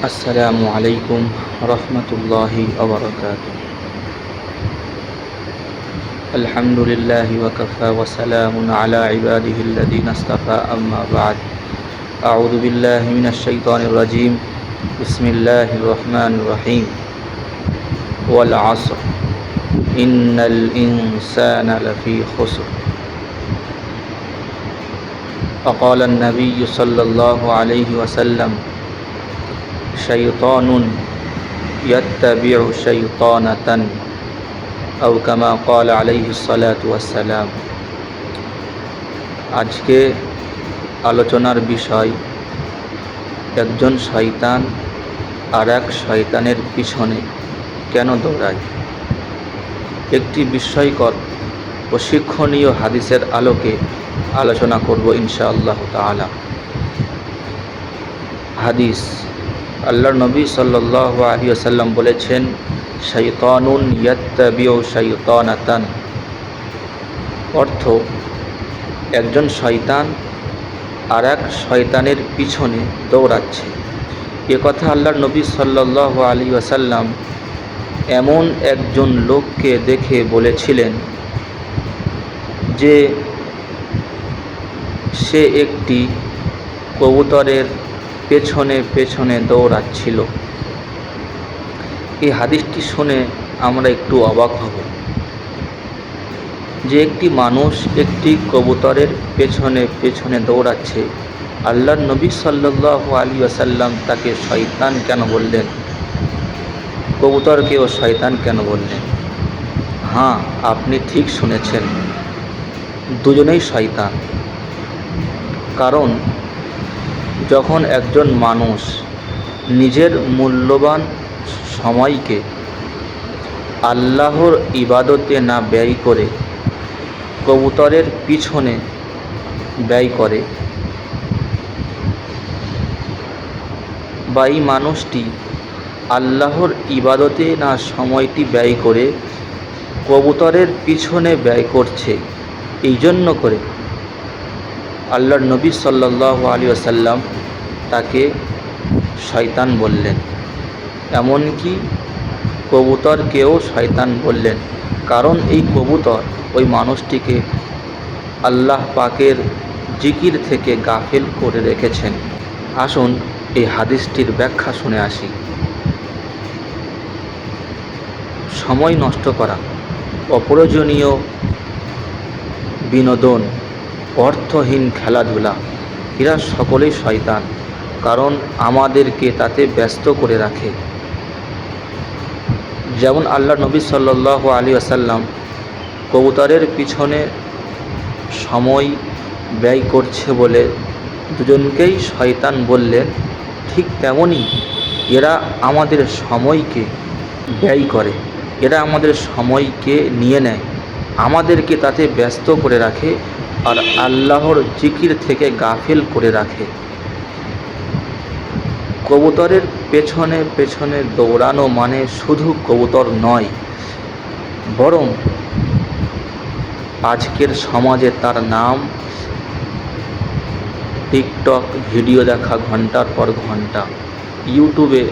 السلام عليكم ورحمة الله وبركاته. الحمد لله وكفى وسلام على عباده الذين اصطفى أما بعد. أعوذ بالله من الشيطان الرجيم. بسم الله الرحمن الرحيم. والعصر. إن الإنسان لفي خسر. فقال النبي صلى الله عليه وسلم شيطان يتبع شيطانة أو كما قال عليه الصلاة والسلام আজকে আলোচনার বিষয় একজন শয়তান আর এক শয়তানের পিছনে কেন দৌড়ায় একটি বিস্ময়কর ও শিক্ষণীয় হাদিসের আলোকে আলোচনা করব ইনশাআল্লাহ তাআলা হাদিস আল্লাহর নবী সাল্লাহ আলী আসাল্লাম বলেছেন শৈতানুন ইয়াত্তাবিউ শৈতানাতান অর্থ, একজন শয়তান আর এক শয়তানের পিছনে দৌড়াচ্ছে। এ কথা আল্লাহর নবী সাল্লাহ আলী আসাল্লাম এমন একজন লোককে দেখে বলেছিলেন, যে সে একটি কবুতরের পেছনে পেছনে দৌড়াচ্ছিল। এই হাদিসটি শুনে আমরা একটু অবাক হব। যে একটি মানুষ একটি কবুতরের পেছনে পেছনে দৌড়াচ্ছে, আল্লাহর নবী সাল্লাহ আলী আসাল্লাম তাকে শয়তান কেন বললেন? কবুতরকেও শয়তান কেন বললেন? হ্যাঁ আপনি ঠিক শুনেছেন। দুজনেই শয়তান। কারণ যখন একজন মানুষ নিজের মূল্যবান সময়কে আল্লাহর ইবাদতে না ব্যয় করে কবুতরের পিছনে ব্যয় করে, বা এই মানুষটি আল্লাহর ইবাদতে না সময়টি ব্যয় করে কবুতরের পিছনে ব্যয় করছে এই জন্য করে আল্লাহর নবী সাল্লাহ আলী আসাল্লাম তাকে শয়তান বললেন। এমনকি কবুতরকেও শয়তান বললেন। কারণ এই কবুতর ওই মানুষটিকে আল্লাহ পাকের জিকির থেকে গাফিল করে রেখেছেন। আসুন এই হাদিসটির ব্যাখ্যা শুনে আসি। সময় নষ্ট করা, অপ্রয়োজনীয় বিনোদন অর্থহীন খেলাধুলা। এরা সকলেই শয়তান, কারণ আমাদেরকে তাতে ব্যস্ত করে রাখে। যেমন আল্লাহ নবী সাল্লাহ আলী আসাল্লাম কবুতরের পিছনে সময় ব্যয় করছে বলে দুজনকেই শয়তান বললেন ঠিক তেমনই এরা আমাদের সময়কে ব্যয় করে, এরা আমাদের সময়কে নিয়ে নেয়। আমাদেরকে তাতে ব্যস্ত করে রাখে আর আল্লাহর জিকির থেকে গাফিল করে রাখে। কবুতরের পেছনে পেছনে দৌড়ানো মানে শুধু কবুতর নয়, বরং আজকের সমাজে তার নাম, টিকটক ভিডিও দেখা ঘণ্টার পর ঘণ্টা, ইউটিউবে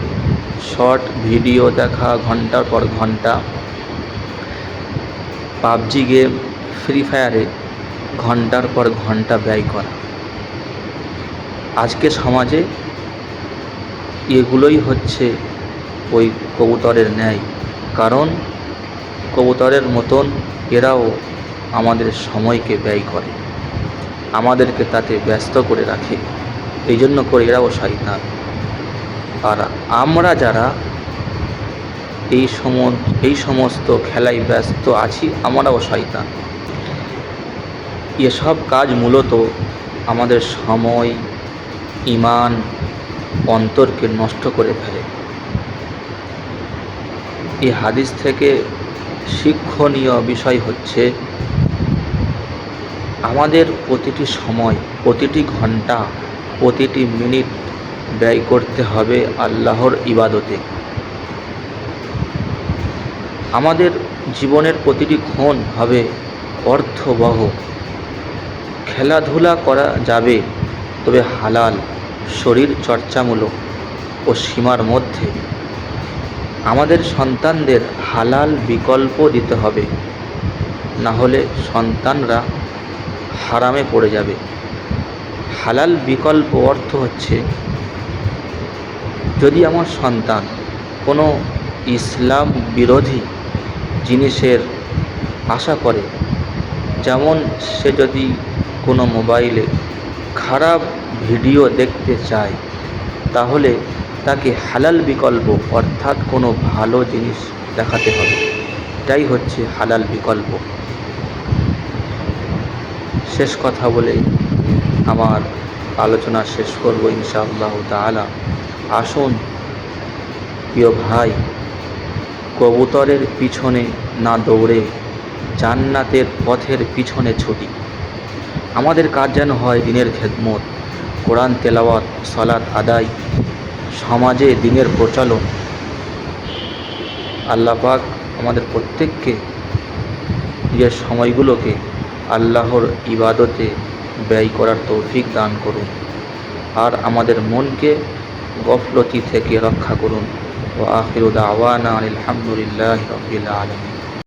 শর্ট ভিডিও দেখা ঘণ্টার পর ঘণ্টা, পাবজি গেম, ফ্রি ফায়ারে ঘণ্টার পর ঘণ্টা ব্যয় করা। আজকে সমাজে এগুলোই হচ্ছে ওই কবুতরের ন্যায়। কারণ কবুতরের মতন এরাও আমাদের সময়কে ব্যয় করে, আমাদেরকে তাতে ব্যস্ত করে রাখে। এই জন্য করে এরাও শয়তান। আর আমরা যারা এই সম এই সমস্ত খেলায় ব্যস্ত আছি, আমরাও শয়তান। এসব কাজ মূলত আমাদের সময়, ইমান, অন্তরকে নষ্ট করে ফেলে। এই হাদিস থেকে শিক্ষণীয় বিষয় হচ্ছে, আমাদের প্রতিটি সময়, প্রতিটি ঘণ্টা, প্রতিটি মিনিট ব্যয় করতে হবে আল্লাহর ইবাদতে। আমাদের জীবনের প্রতিটি ক্ষণ হবে অর্থবহ। খেলাধুলা করা যাবে, তবে হালাল, শরীর চর্চামূলক ও সীমার মধ্যে। আমাদের সন্তানদের হালাল বিকল্প দিতে হবে, না হলে সন্তানরা হারামে পড়ে যাবে। হালাল বিকল্প অর্থ হচ্ছে, যদি আমার সন্তান কোনো ইসলাম বিরোধী জিনিসের আশা করে, যেমন সে যদি কোনো মোবাইলে খারাপ ভিডিও দেখতে চায়, তাহলে তাকে হালাল বিকল্প অর্থাৎ কোনো ভালো জিনিস দেখাতে হবে। এটাই হচ্ছে হালাল বিকল্প। শেষ কথা বলে আমার আলোচনা শেষ করব ইনশাআল্লাহ তাআলা। আসুন, প্রিয় ভাই, কবুতরের পিছনে না দৌড়ে, জান্নাতের পথের পিছনে ছুটি। আমাদের কাজ যেন হয় দিনের খেদমত, কোরআন তেলাওয়াত সলাৎ আদায়, সমাজে দিনের প্রচলন। আল্লাহ পাক আমাদের প্রত্যেককে নিজের সময়গুলোকে আল্লাহর ইবাদতে ব্যয় করার তৌফিক দান করুন আর আমাদের মনকে গফলতি থেকে রক্ষা করুন। ও আখির দাওয়ানা আলহামদুলিল্লাহ রবিল আলমী